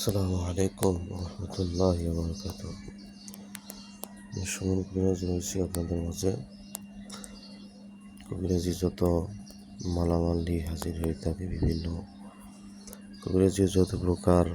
আসসালামু আলাইকুম রহমতুল্লাহ বরকাত সুমন কবিরাজ রয়েছি আপনাদের মাঝে। কবিরাজি যত মালামাল নিয়ে হাজির হয়ে থাকে বিভিন্ন কবিরাজি যত প্রকার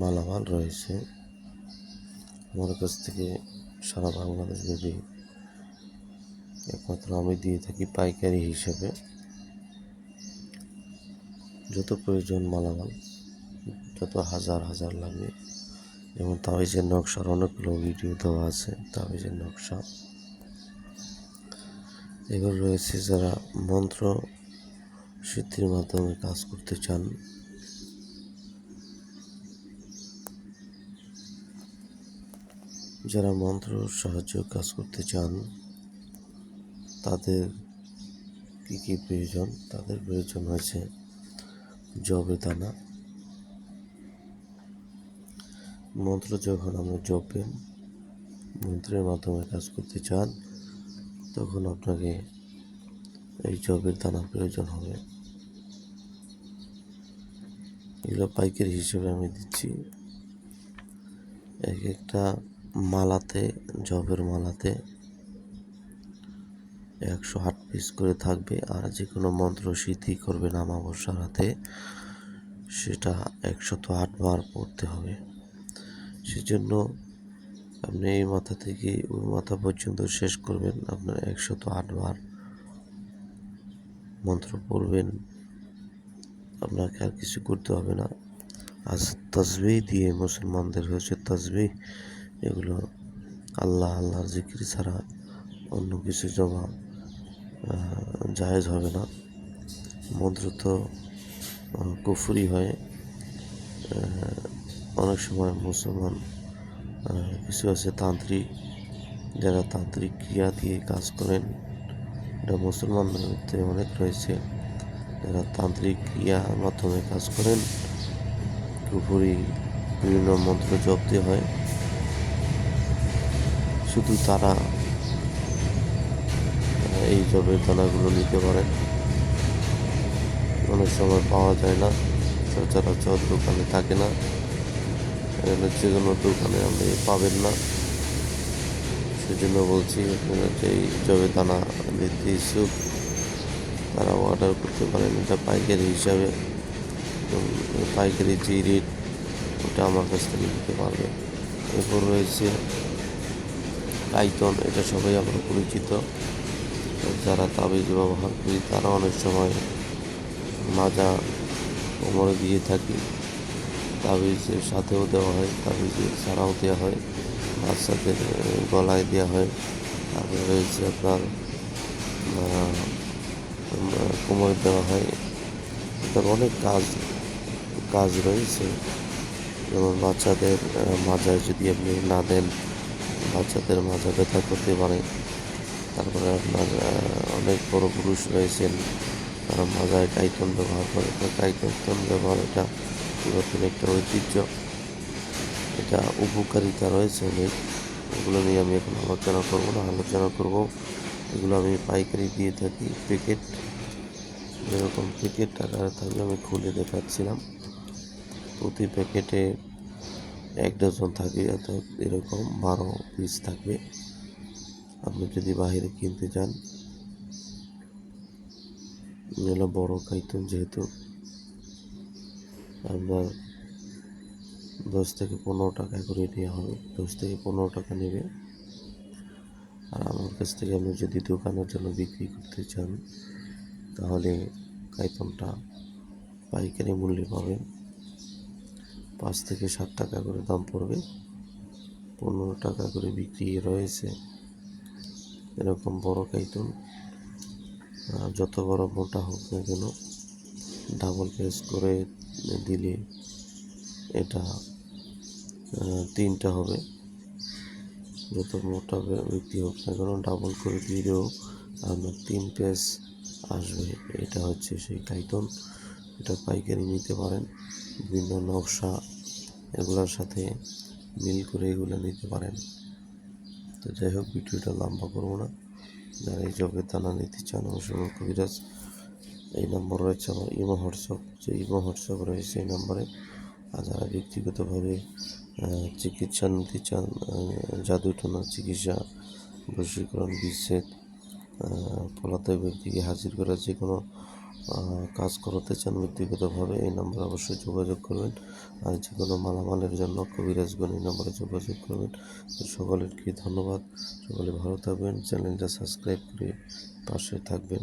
মালামাল রয়েছে, আমার কাছ থেকে সারা বাংলাদেশ ব্যাপী একমাত্র আমি দিয়ে থাকি পাইকারি হিসেবে। যত প্রয়োজন মালামাল যত হাজার হাজার লাগবে যেমন তাবিজের নকশার অনেকগুলো ভিডিও দেওয়া আছে তাবিজের নকশা। এবার রয়েছে যারা মন্ত্র সিদ্ধির মাধ্যমে কাজ করতে চান। যারা মন্ত্র সাহায্য কাজ করতে চান, তাদের কী কী প্রয়োজন? তাদের প্রয়োজন হয়েছে জবে দানা মন্ত্র যখন আপনি জপবেন, মন্ত্রের মাধ্যমে কাজ করতে চান, তখন আপনাকে এই জবের দানা প্রয়োজন হবে। এগুলো পাইকারি হিসেবে আমি দিচ্ছি। এক একটা মালাতে জবের মালাতে একশো আট পিস করে থাকবে। আর যে কোনো মন্ত্র সিদ্ধি করবেন আমাবস্যার হাতে সেটা একশত আট বার পড়তে হবে। সেজন্য আপনি এই মাথা থেকে ওই মাথা পর্যন্ত শেষ করবেন। আপনার একশত আট বার মন্ত্র পড়বেন। আপনাকে আর কিছু করতে হবে না। আজ তসবি দিয়ে মুসলমানদের হয়েছে তসবি এগুলো আল্লাহ, আল্লাহর জিকির ছাড়া অন্য কিছু জমা জায়েজ হবে না। মন্ত্র তো কুফুরি হয়। অনেক সময় মুসলমান কিছু আছে তান্ত্রিক, যারা তান্ত্রিক ক্রিয়া দিয়ে কাজ করেন। এটা মুসলমানদের মধ্যে অনেক রয়েছে। যারা তান্ত্রিক ক্রিয়ার মাধ্যমে কাজ করেন কুফুরি বিভিন্ন মন্ত্র জপতে হয়। শুধু তারা এই জবের দানাগুলো নিতে পারেন। অনেক সময় পাওয়া যায় না, সচরাচর দোকানে থাকে না। এখানে যে কোনো দোকানে আপনি পাবেন না। সেজন্য বলছি আপনারা যে এই জবে দানা নিতে ইচ্ছুক তারা অর্ডার করতে পারেন। এটা পাইকারি হিসাবে পাইকারি যে রেট ওটা আমার কাছ থেকে নিতে পারবে। এরপর রয়েছে কাইতন এটা সবাই আমরা পরিচিত। যারা তাবিজ ব্যবহার করি, তারা অনেক সময় মাজা কোমরে দিয়ে থাকি। তাবিজের সাথেও দেওয়া হয়, তাবিজের ছাড়াও দেওয়া হয় বাচ্চাদের গলায় দেওয়া হয়। তারপরে রয়েছে আপনার কোমরে দেওয়া হয়। তার অনেক কাজ কাজ রয়েছে। যেমন বাচ্চাদের মাজায় যদি আপনি না দেন, বাচ্চাদের মাজা ব্যথা করতে পারে। তারপরে আপনার অনেক বড় পুরুষ রয়েছেন, তারা মাজায় কাইতন ব্যবহার করে। কাইতন ব্যবহার এটা নতুন একটা ঐতিহ্য। এটা উপকারিতা রয়েছে অনেক। এগুলো নিয়ে আমি এখন আলোচনা করব না, আলোচনা করব। এগুলো আমি পাইকারি দিয়ে থাকি প্যাকেট যেরকম প্যাকেট আকারে থাকলে আমি খুলে দেখাচ্ছিলাম। প্রতি প্যাকেটে এক ডজন থাকে, অর্থাৎ এরকম বারো পিস থাকবে। আপনি যদি বাইরে কিনতে চান বড় কাইতুন যেহেতু আপনার দশ থেকে পনেরো টাকা করে নেওয়া হবে। দশ থেকে পনেরো টাকা নেবে। আর আমার কাছ থেকে আপনি যদি দোকানের জন্য বিক্রি করতে চান, তাহলে কাইতনটা পাইকারি মূল্যে পাবেন। পাঁচ থেকে সাত টাকা করে দাম পড়বে। পনেরো টাকা করে বিক্রি রয়েছে এরকম বড় কাইতুন। যত বড় মোটা হোক না কেন ডাবল পেস করে দিলে এটা তিনটা হবে। যত মোটা ব্যক্তি হোক না কেন ডাবল করে দিলেও আপনার তিন পেস আসবে। এটা হচ্ছে সেই কাইতন এটা পাইকারি নিতে পারেন। বিভিন্ন নকশা এগুলোর সাথে মিল করে এগুলো নিতে পারেন। তো যাই হোক, ভিডিওটা লম্বা করব না। যারা এই জবের দানা নিতে চান, অবশ্যই কবিরাজ। এই নম্বর রয়েছে আমার ইমো হোয়াটসঅ্যাপ। যে ইমো হোয়াটসঅ্যাপ রয়েছে এই নম্বরে আর যারা ব্যক্তিগতভাবে চিকিৎসা নিতে চান জাদুটোনা চিকিৎসা, বশীকরণ, বিচ্ছেদ পলাতক ব্যক্তিকে হাজির করা, যে কোনো কাজ করাতে চান ব্যক্তিগতভাবে, এই নম্বরে অবশ্যই যোগাযোগ করবেন। আর যে কোনো মালামালের জন্য কবিরাজগণ এই নম্বরে যোগাযোগ করবেন। তো সকলের কি ধন্যবাদ? সকলে ভালো থাকবেন। চ্যানেলটা সাবস্ক্রাইব করে পাশে থাকবেন।